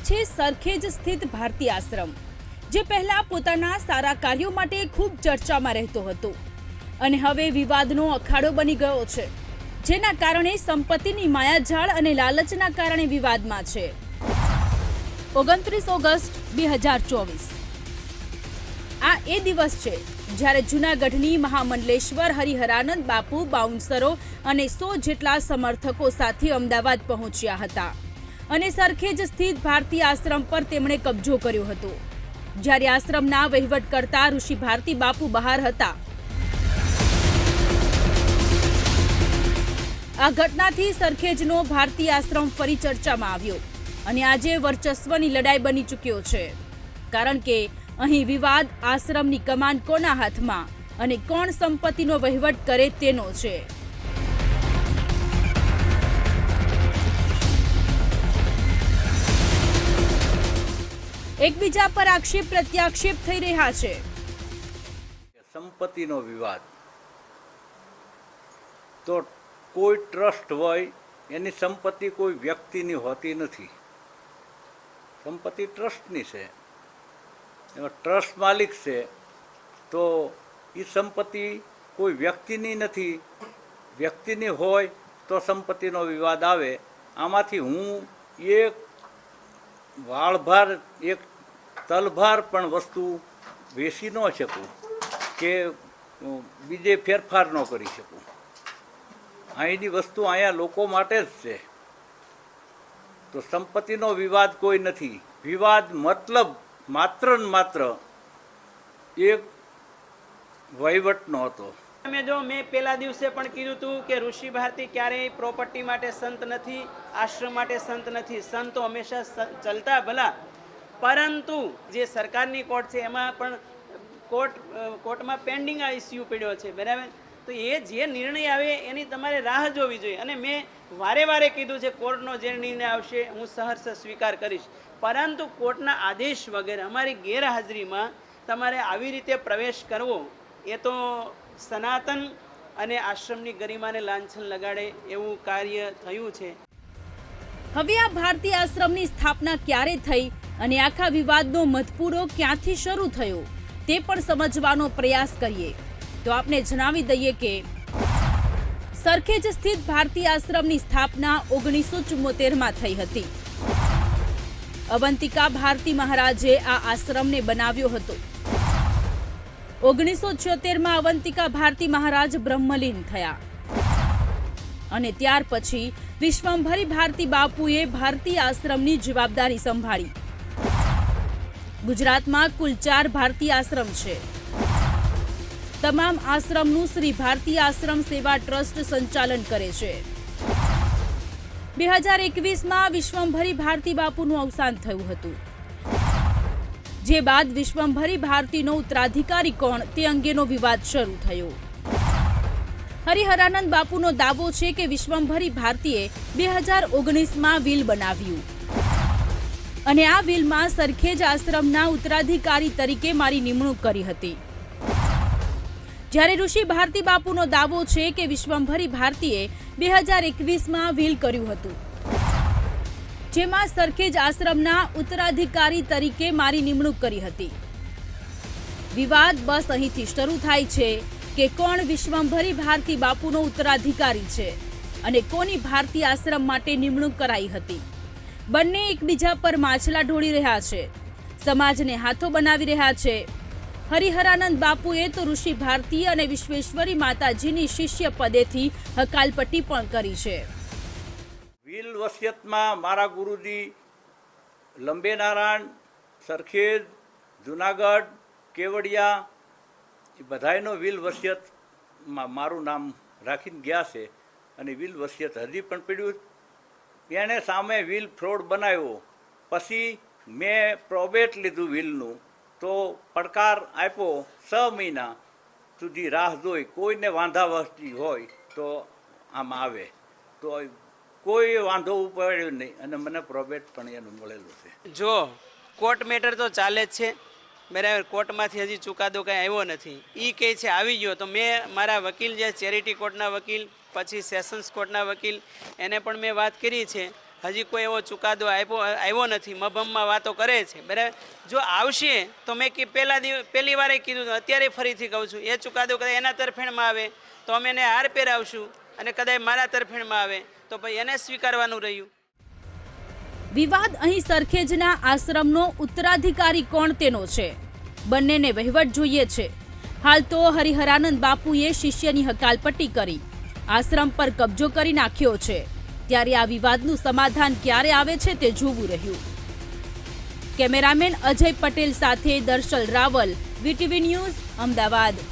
છે સરખેજ સ્થિત ભારતી આશ્રમ, જે પહેલા પોતાના સારા કાર્યો માટે ખૂબ ચર્ચામાં રહેતો હતો. અને હવે વિવાદનો અખાડો બની ગયો છે, જેના કારણે સંપત્તિની માયાજાળ અને લાલચના કારણે વિવાદમાં છે. ઓગણત્રીસ ઓગસ્ટ, બે હજાર ચોવીસ. આ એ દિવસ છે, જ્યારે જૂનાગઢની મહામંડલેશ્વર હરિહરાનંદ બાપુ બાઉન્સરો અને સો જેટલા સમર્થકો સાથે અમદાવાદ પહોંચ્યા હતા. અને સરખેજ સ્થિત ભારતીય આશ્રમ પર તેમણે કબજો કર્યો હતો. જ્યારે આશ્રમના વહીવટ કરતા ઋષિ ભારતી બાપુ બહાર હતા. આ ઘટનાથી સરખેજનો ભારતીય આશ્રમ ફરી ચર્ચામાં આવ્યો અને આજે વર્ચસ્વની લડાઈ બની ચૂક્યો છે. કારણ કે અહીં વિવાદ, આશ્રમની કમાન કોના હાથમાં અને કોણ સંપત્તિનો વહીવટ કરે તેનો છે. એકબીજા પર આક્ષેપ, પ્રત્યાક્ષેપ થઈ રહ્યા છે. સંપત્તિનો વિવાદ. તો કોઈ ટ્રસ્ટ હોય, એની સંપત્તિ કોઈ વ્યક્તિની હોતી નથી. સંપત્તિ ટ્રસ્ટની છે. એમાં ટ્રસ્ટ માલિક છે. તો એ સંપત્તિ કોઈ વ્યક્તિની નથી. વ્યક્તિની હોય તો સંપત્તિનો વિવાદ આવે. આમાંથી હું એક વાળભાર એક તલભાર પણ વસ્તુ વેસી ન શકું કે બીજે ફેરફાર ન કરી શકું. અહીંની વસ્તુ અહીંયા લોકો માટે જ છે. તો સંપત્તિનો વિવાદ કોઈ નથી. વિવાદ મતલબ માત્ર ને માત્ર એક વહીવટનો હતો. તમે જો મેં પહેલા દિવસે પણ કીધું હતું કે ઋષિ ભારતી ક્યારેય પ્રોપર્ટી માટે સંત નથી, આશ્રમ માટે સંત નથી. સંતો હંમેશા ચલતા ભલા. પરંતુ જે સરકારની કોર્ટ છે, એમાં પણ કોર્ટ કોર્ટમાં પેન્ડિંગ આ ઇસ્યુ પડ્યો છે, બરાબર? તો એ જે નિર્ણય આવે એની તમારે રાહ જોવી જોઈએ. અને મેં વારે વારે કીધું છે, કોર્ટનો જે નિર્ણય આવશે, હું સહર્ષ સ્વીકાર કરીશ. પરંતુ કોર્ટના આદેશ વગર, અમારી ગેરહાજરીમાં તમારે આવી રીતે પ્રવેશ કરવો, એ તો સનાતન અને આશ્રમની ગરિમાને લાંછન લગાડે એવું કાર્ય થયું છે. હવે આ ભારતીય આશ્રમની સ્થાપના ક્યારે થઈ અને આખા વિવાદનો મધપૂરો ક્યાંથી શરૂ થયો તે પણ સમજવાનો પ્રયાસ કરીએ. તો આપને જણાવી દઈએ કે સરખેજ સ્થિત ભારતીય આશ્રમની સ્થાપના ઓગણીસો ચુમ્મોતેરમાં થઈ હતી. અવંતિકા ભારતી મહારાજે આ આશ્રમને બનાવ્યો હતો. ઓગણીસો છોતેરમાં અવંતિકા ભારતી મહારાજ બ્રહ્મલીન થયા. અને ત્યાર પછી વિશ્વંભરી ભારતી બાપુએ ભારતીય આશ્રમની જવાબદારી સંભાળી. ગુજરાતમાં કુલ ચાર ભારતીય આશ્રમ છે. તમામ આશ્રમનું શ્રી ભારતીય આશ્રમ સેવા ટ્રસ્ટ સંચાલન કરે છે. બે હજાર એકવીસમાં વિશ્વંભરી ભારતી બાપુનું અવસાન થયું હતું. જે બાદ વિશ્વંભરી ભારતીનો ઉત્તરાધિકારી કોણ તે અંગેનો વિવાદ શરૂ થયો. હરિહરાનંદ બાપુનો દાવો છે કે વિશ્વંભરી ભારતીએ બે હજાર ઓગણીસમાં વિલ બનાવ્યું. અને આ વિલમાં સરખેજ આશ્રમના ઉત્તરાધિકારી તરીકે મારી નિમણૂક કરી હતી. જ્યારે ઋષિ ભારતી બાપુનો દાવો છે કે વિશ્વંભરી ભારતીએ બે હજાર એકવીસમાં વિલ કર્યું હતું. જેમાં સરખેજ આશ્રમના ઉત્તરાધિકારી તરીકે મારી નિમણૂક કરી હતી. વિવાદ બસ અહીંથી શરૂ થાય છે કે કોણ વિશ્વંભરી ભારતી બાપુનો ઉત્તરાધિકારી છે અને કોની ભારતી આશ્રમ માટે નિમણૂક કરાઈ હતી. બંને એકબીજા પર માછલા ઢોળી રહ્યા છે. સમાજને હાથો બનાવી રહ્યા છે. હરિહરાનંદ બાપુએ તો ઋષિ ભારતી અને વિશ્વેશ્વરી માતાજીની શિષ્ય પદેથી હકાલપટ્ટી પણ કરી છે. વિલ વસિયતમાં મારા ગુરુજી લંબે નારાયણ સરખેજ, જુનાગઢ, કેવડિયા, એ બધાયનો વિલ વસિયતમાં મારું નામ રાખીને ગયા છે અને વિલ વસિયત હજી પણ પડ્યું એણે સામે વિલ ફ્રોડ બનાવ્યો. પછી મેં પ્રોબેટ લીધું વિલનું. તો પડકાર આપ્યો છ મહિના સુધી રાહ જોઈ. કોઈને વાંધા વસ્તી હોય તો આમ આવે. તો કોઈ વાંધો ઉપાડ્યો નહીં. અને મને પ્રોબેટ પણ એનું મળેલું છે. જો કોર્ટ મેટર તો ચાલે જ છે. બરાબર કોર્ટમાંથી હજી ચુકાદો કાંઈ આવ્યો નથી. એ કહે છે, આવી ગયો. તો મેં મારા વકીલ જે ચેરિટી કોર્ટના વકીલ, પછી સેશન્સ કોર્ટના વકીલ, એને પણ મેં વાત કરી છે. હજી કોઈ એવો ચુકાદો આપ્યો, આવ્યો નથી. મભમમાં વાતો કરે છે. બરાબર? જો આવશે, તો મેં કે, પહેલા દિવ, પહેલી વારે કીધું અત્યારે ફરીથી કહું છું. એ ચુકાદો કદાચ એના તરફેણમાં આવે, તો અમે એને હાર પહેરાવશું અને કદાચ મારા તરફેણમાં આવે. તો ભાઈ એને સ્વીકારવાનું રહ્યું. વિવાદ અહીં સરખેજના આશ્રમનો ઉત્તરાધિકારી કોણ તેનો છે? બંનેને વહીવટ જોઈએ છે. હાલ તો હરિહરાનંદ બાપુએ શિષ્યની હકાલપટ્ટી કરી, આશ્રમ પર કબજો કરી નાખ્યો છે. ત્યારે આ વિવાદનું સમાધાન ક્યારે આવે છે તે જોવું રહ્યું. કેમેરામેન અજય પટેલ સાથે દર્શલ રાવલ, વીટીવી ન્યૂઝ, અમદાવાદ.